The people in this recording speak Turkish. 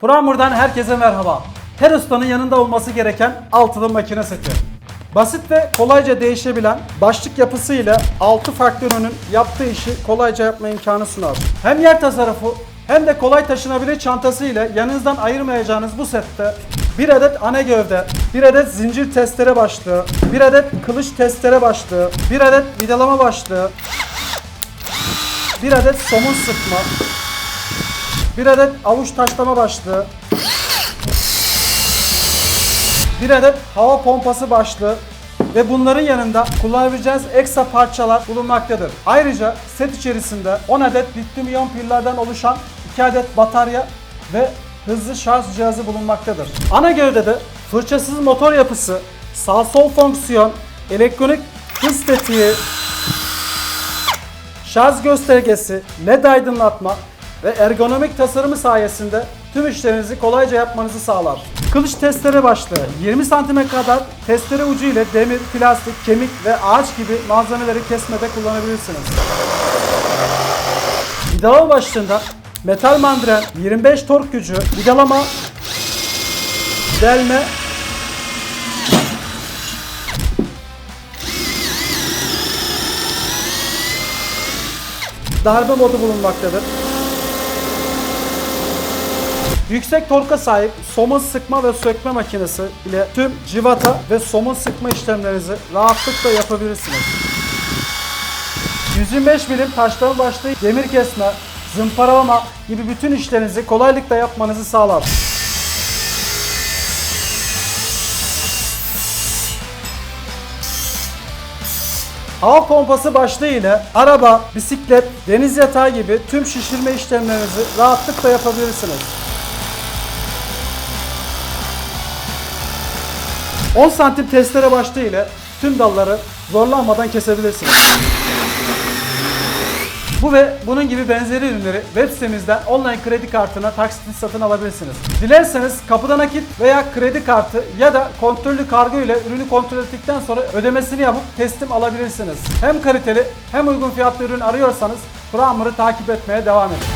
Primer'dan herkese merhaba. Her ustanın yanında olması gereken altılı makine seti. Basit ve kolayca değişebilen başlık yapısı ile 6 farklı ürünün yaptığı işi kolayca yapma imkanı sunar. Hem yer tasarrufu hem de kolay taşınabilir çantası ile yanınızdan ayırmayacağınız bu sette bir adet ana gövde, bir adet zincir testere başlığı, bir adet kılıç testere başlığı, bir adet vidalama başlığı, bir adet somun sıkma, bir adet avuç taşlama başlığı, bir adet hava pompası başlığı ve bunların yanında kullanabileceğiniz ekstra parçalar bulunmaktadır. Ayrıca set içerisinde 10 adet lityum iyon pillerden oluşan 2 adet batarya ve hızlı şarj cihazı bulunmaktadır. Ana gövdede fırçasız motor yapısı, sağ sol fonksiyon, elektronik hız tetiği, şarj göstergesi, led aydınlatma ve ergonomik tasarımı sayesinde tüm işlerinizi kolayca yapmanızı sağlar. Kılıç testere başlığı 20 cm'e kadar testere ucu ile demir, plastik, kemik ve ağaç gibi malzemeleri kesmede kullanabilirsiniz. Vidalama başlığında metal mandren, 25 tork gücü, vidalama, delme, darbe modu bulunmaktadır. Yüksek torka sahip somun sıkma ve sökme makinesi ile tüm civata ve somun sıkma işlemlerinizi rahatlıkla yapabilirsiniz. 125 milim taşlama başlığı demir kesme, zımparalama gibi bütün işlerinizi kolaylıkla yapmanızı sağlar. Hava pompası başlığı ile araba, bisiklet, deniz yatağı gibi tüm şişirme işlemlerinizi rahatlıkla yapabilirsiniz. 10 santim testere başlığı ile tüm dalları zorlanmadan kesebilirsiniz. Bu ve bunun gibi benzeri ürünleri web sitemizden online kredi kartına taksitle satın alabilirsiniz. Dilerseniz kapıda nakit veya kredi kartı ya da kontrollü kargo ile ürünü kontrol ettikten sonra ödemesini yapıp teslim alabilirsiniz. Hem kaliteli hem uygun fiyatlı ürün arıyorsanız Primer'ı takip etmeye devam edin.